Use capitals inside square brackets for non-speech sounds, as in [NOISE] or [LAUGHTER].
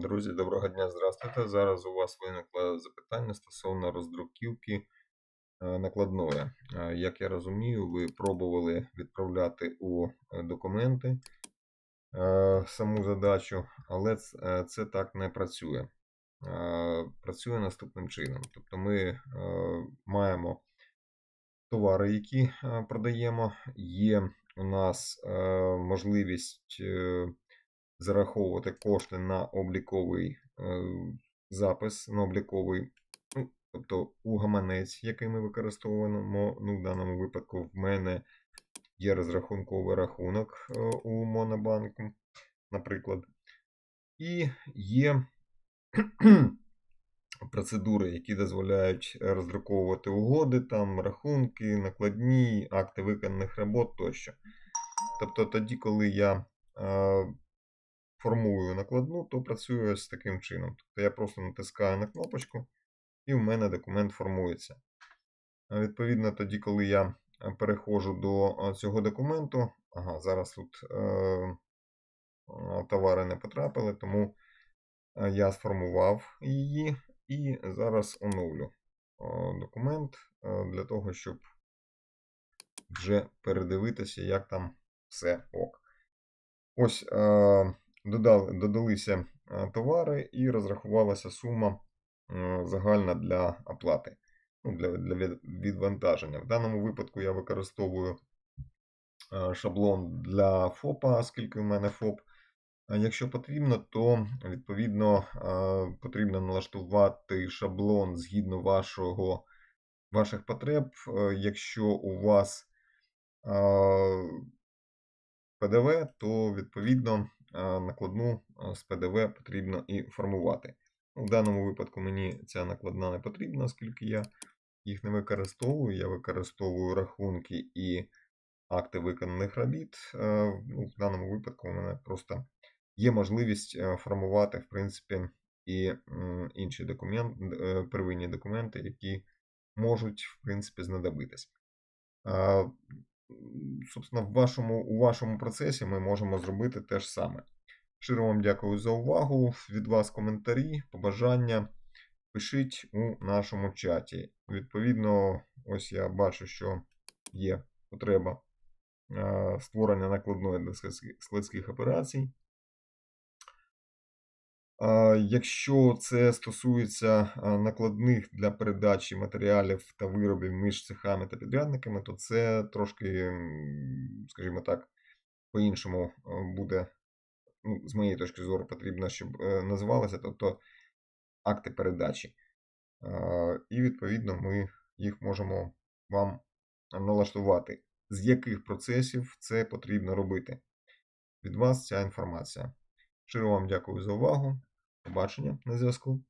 Друзі, доброго дня, здравствуйте. Зараз у вас виникло запитання стосовно роздруківки е, накладної. Е, Як я розумію, ви пробували відправляти у е, документи саму задачу, але це так не працює. Працює наступним чином. Тобто ми маємо товари, які продаємо. Є у нас можливість зараховувати кошти на обліковий е, запис, на обліковий, ну, тобто у який ми використовуємо. Ну, в даному випадку в мене є розрахунковий рахунок е, у Монобанку, наприклад. І є [CLEARS THROAT] процедури, які дозволяють роздруковувати угоди, там рахунки, накладні, акти виконаних робот тощо. Тобто тоді, коли я е, формую накладну, то працюю ось таким чином. Тобто я просто натискаю на кнопочку, і в мене документ формується. Відповідно, тоді, коли я е, переходжу до е, цього документу, ага, зараз тут е, е, товари не потрапили, тому я сформував її і зараз оновлю документ для того, щоб вже передивитися, як там все ок. Ось додали, додалися е, товари і розрахувалася сума е, загальна для оплати, ну, для, для відвантаження. В даному випадку я використовую е, шаблон для ФОПа, оскільки в мене ФОП. Якщо потрібно, то відповідно потрібно налаштувати шаблон згідно вашого, ваших потреб. Якщо у вас ПДВ, то відповідно накладну е, з ПДВ потрібно і формувати. Ну, В даному випадку мені ця накладна не потрібна, оскільки я їх не використовую. Я використовую рахунки і акти виконаних робіт. Е, Ну, в даному випадку у мене просто є можливість е, формувати, в принципі, і інші документи, первинні документи, які можуть, в принципі, знадобитись. Собственно, в вашому, у вашому процесі ми можемо зробити те ж саме. Щиро вам дякую за увагу. Від вас коментарі, побажання. Пишіть у нашому чаті. Відповідно, ось я бачу, що є потреба е, створення накладної для складських операцій. Якщо це стосується накладних для передачі матеріалів та виробів між цехами та підрядниками, то це трошки, скажімо так, по-іншому буде, ну, з моєї точки зору, потрібно, щоб е, називалося, тобто акти передачі. І відповідно ми їх можемо вам налаштувати, з яких процесів це потрібно робити. Від вас ця інформація. Щиро вам дякую за увагу. Побачення на зв'язку.